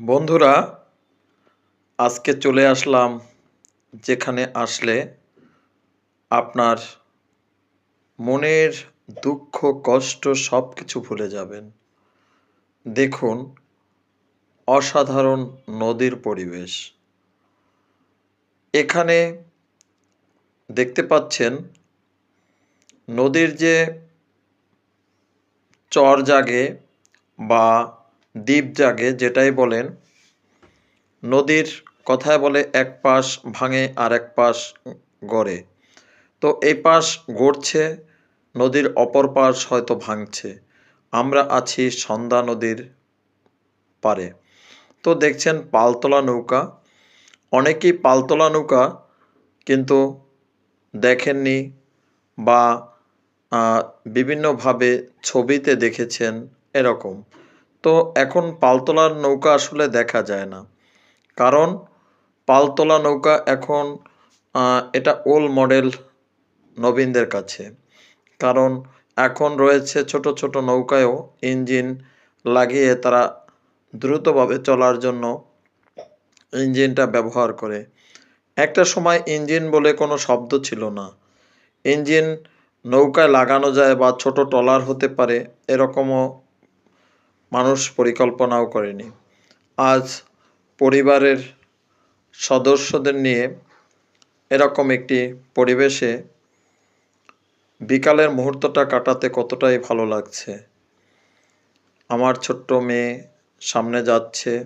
বন্ধুরা, আজকে চলে আসলাম যেখানে আসলে আপনার মনের দুঃখ, কষ্ট সব কিছু ভুলে যাবেন। দেখুন, অসাধারণ নদীর পরিবেশ। এখানে দেখতে পাচ্ছেন, নদীর যে চর জাগে বা দ্বীপ জাগে যেটাই বলেন, নদীর কথায় বলে এক পাশ ভাঙে আর এক পাশ গড়ে। তো এই পাশ গড়ছে, নদীর অপর পাশ হয়তো ভাঙছে। আমরা আছি সন্ধ্যা নদীর পারে তো দেখছেন পালতোলা নৌকা। অনেকেই পালতোলা নৌকা কিন্তু দেখেননি বা বিভিন্নভাবে ছবিতে দেখেছেন এরকম। তো এখন পালতোলার নৌকা আসলে দেখা যায় না। কারণ পালতোলা নৌকা এখন এটা ওল মডেল নবীনদের কাছে। কারণ এখন রয়েছে ছোট ছোট নৌকায়ও ইঞ্জিন লাগিয়ে তারা দ্রুতভাবে চলার জন্য ইঞ্জিনটা ব্যবহার করে। একটা সময় ইঞ্জিন বলে কোনো শব্দ ছিল না। ইঞ্জিন নৌকায় লাগানো যায় বা ছোট ট্রলার হতে পারে, এরকমও মানুষ পরিকল্পনাও করেনি। আজ পরিবারের সদস্যদের নিয়ে এরকম একটি পরিবেশে বিকালের মুহূর্তটা কাটাতে কতটাই ভালো লাগছে। আমার ছোট্ট মেয়ে সামনে যাচ্ছে,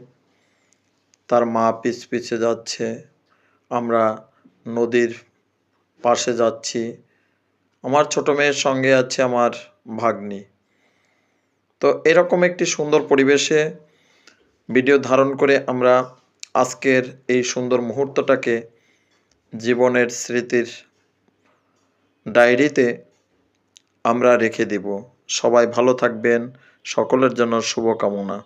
তার মা পিছ পিছে যাচ্ছে, আমরা নদীর পাশে যাচ্ছি। আমার ছোট মেয়ের সঙ্গে আছে আমার ভাগ্নি। তো এরকম একটি সুন্দর পরিবেশে ভিডিও ধারণ করে আমরা আজকের এই সুন্দর মুহূর্তটাকে জীবনের স্মৃতির ডায়েরিতে আমরা রেখে দেব। সবাই ভালো থাকবেন। সকলের জন্য শুভকামনা।